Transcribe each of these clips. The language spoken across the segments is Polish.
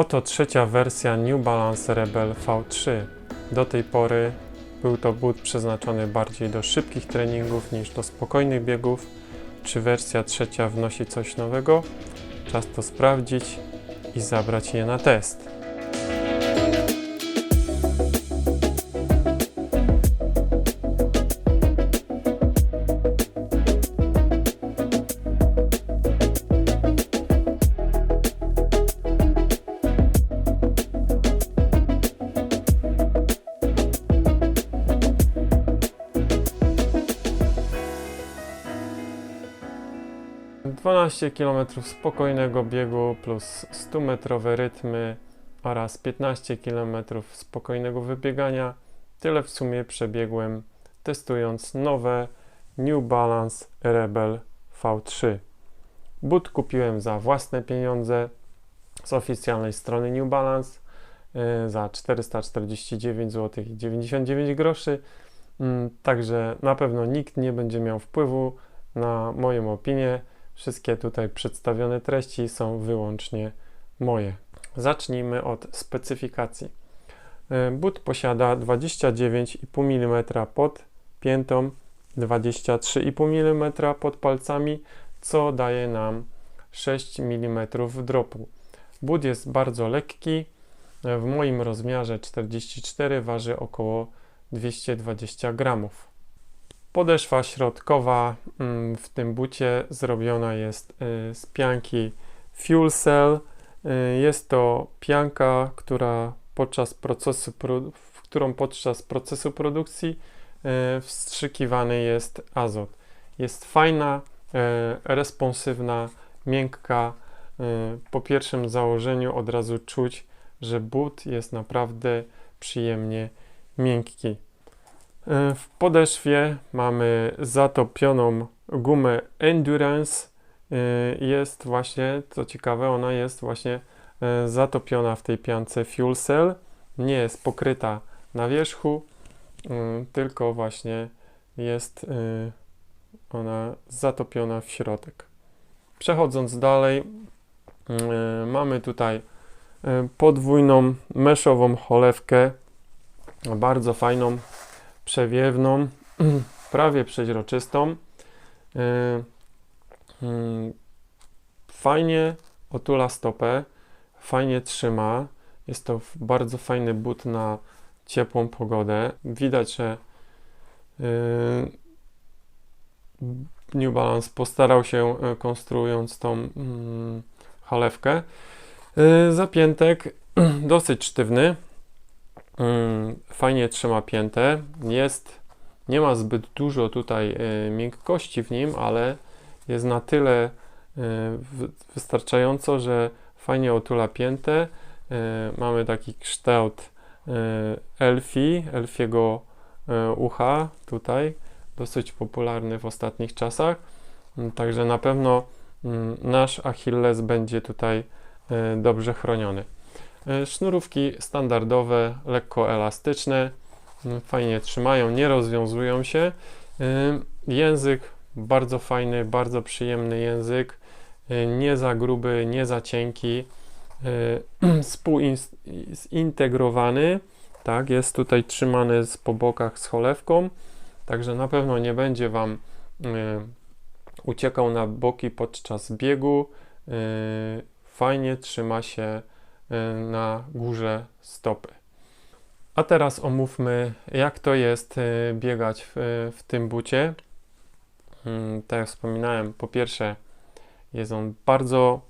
Oto trzecia wersja New Balance Rebel V3. Do tej pory był to but przeznaczony bardziej do szybkich treningów niż do spokojnych biegów. Czy wersja trzecia wnosi coś nowego? Czas to sprawdzić i zabrać je na test. Dwanaście km spokojnego biegu plus 100-metrowe rytmy oraz 15 km spokojnego wybiegania. Tyle w sumie przebiegłem testując nowe New Balance Rebel V3. But kupiłem za własne pieniądze z oficjalnej strony New Balance y, za 449 zł i 99 groszy. Mm, Także na pewno nikt nie będzie miał wpływu na moją opinię. Wszystkie tutaj przedstawione treści są wyłącznie moje. Zacznijmy od specyfikacji. Y, But posiada 29,5 mm pod piętą, 23,5 mm pod palcami, co daje nam 6 mm dropu. But jest bardzo lekki. W moim rozmiarze 44 waży około 220 gramów. Podeszwa środkowa mm, w tym bucie zrobiona jest y, z pianki Fuel Cell. Y, Jest to pianka, która podczas procesu, którą podczas procesu produkcji y, wstrzykiwany jest azot. Jest fajna, responsywna, miękka. Po pierwszym założeniu od razu czuć, że but jest naprawdę przyjemnie miękki. Y, W podeszwie mamy zatopioną gumę Endurance. Y, Jest właśnie, co ciekawe, ona jest właśnie y, zatopiona w tej piance Fuel Cell. Nie jest pokryta na wierzchu, tylko właśnie jest ona zatopiona w środek. Przechodząc dalej, mamy tutaj podwójną meszową cholewkę, bardzo fajną, przewiewną, prawie przeźroczystą. Y, y, Fajnie otula stopę, fajnie trzyma. Jest to bardzo fajny but na ciepłą pogodę. Widać, że y, New Balance postarał się y, konstruując tą mm, chalewkę. Y, Zapiętek dosyć sztywny. Mm, Fajnie trzyma piętę. Jest, nie ma zbyt dużo tutaj y, miękkości w nim, ale jest na tyle w- wystarczająco, że fajnie otula piętę. Y, Mamy taki kształt elfi, elfiego ucha tutaj, dosyć popularny w ostatnich czasach. Mm, Także na pewno mm, nasz Achilles będzie tutaj dobrze chroniony. Y, Sznurówki standardowe, lekko elastyczne, mm, fajnie trzymają, nie rozwiązują się. Y, Język bardzo fajny, bardzo przyjemny język, y, nie za gruby, nie za cienki, y, współzintegrowany, tak, jest tutaj trzymany z po bokach z cholewką, także na pewno nie będzie Wam uciekał na boki podczas biegu, fajnie trzyma się na górze stopy. A teraz omówmy, jak to jest y, biegać w, w tym bucie. Mm, Tak jak wspominałem, po pierwsze jest on bardzo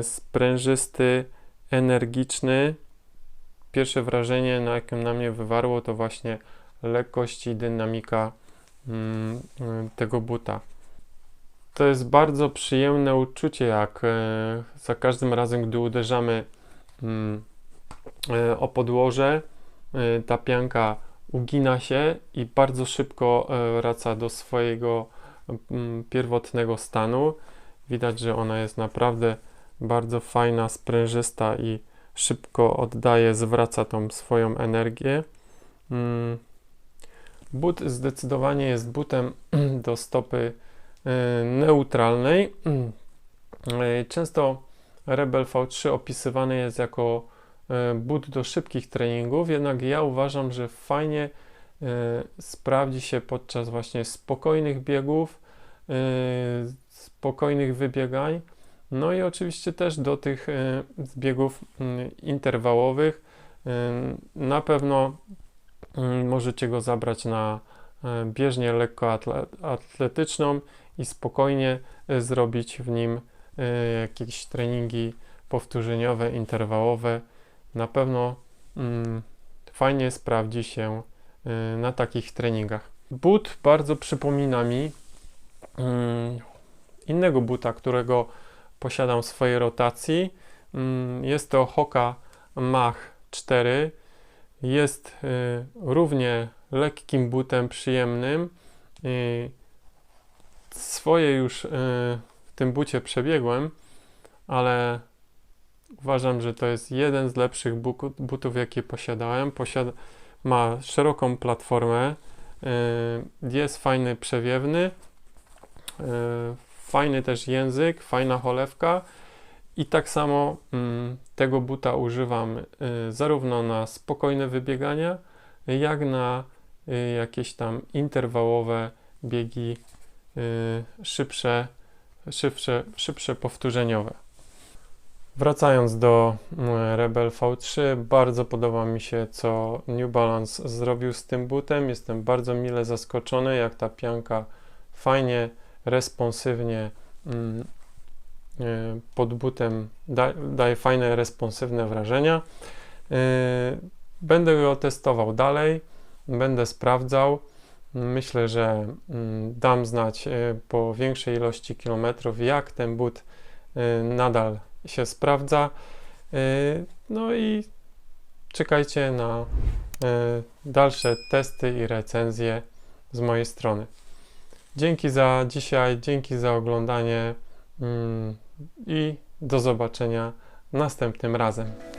y, sprężysty, energiczny. Pierwsze wrażenie, na jakim na mnie wywarło, to właśnie lekkość i dynamika mm, y, tego buta. To jest bardzo przyjemne uczucie, jak y, za każdym razem, gdy uderzamy y, o podłoże, y, ta pianka ugina się i bardzo szybko y, wraca do swojego mm, pierwotnego stanu. Widać, że ona jest naprawdę bardzo fajna, sprężysta i szybko oddaje, zwraca tą swoją energię. Mm. But zdecydowanie jest butem do stopy neutralnej. Często Rebel V3 opisywany jest jako e, but do szybkich treningów, jednak ja uważam, że fajnie e, sprawdzi się podczas właśnie spokojnych biegów, e, spokojnych wybiegań, no i oczywiście też do tych biegów mm, interwałowych. Na pewno możecie go zabrać na bieżnię lekkoatletyczną i spokojnie zrobić w nim jakieś treningi powtórzeniowe, interwałowe. Na pewno mm, fajnie sprawdzi się e, na takich treningach. But bardzo przypomina mi mm, innego buta, którego posiadam w swojej rotacji. Mm, Jest to Hoka Mach 4. Jest y, równie lekkim butem, przyjemnym. Y, Swoje już y, tym bucie przebiegłem, ale uważam, że to jest jeden z lepszych butów, jakie posiadałem. Posiada, ma szeroką platformę, y, jest fajny, przewiewny, y, fajny też język, fajna cholewka. I tak samo mm, tego buta używam y, zarówno na spokojne wybiegania, jak na jakieś tam interwałowe biegi szybsze, szybsze, szybsze powtórzeniowe. Wracając do mm, Rebel V3, bardzo podoba mi się, co New Balance zrobił z tym butem. Jestem bardzo mile zaskoczony, jak ta pianka fajnie, responsywnie mm, y, pod butem da, daje fajne, responsywne wrażenia. Y, Będę go testował dalej, będę sprawdzał. Myślę, że mm, dam znać y, po większej ilości kilometrów, jak ten but y, nadal się sprawdza. Y, No i czekajcie na dalsze testy i recenzje z mojej strony. Dzięki za dzisiaj, dzięki za oglądanie mm, i do zobaczenia następnym razem.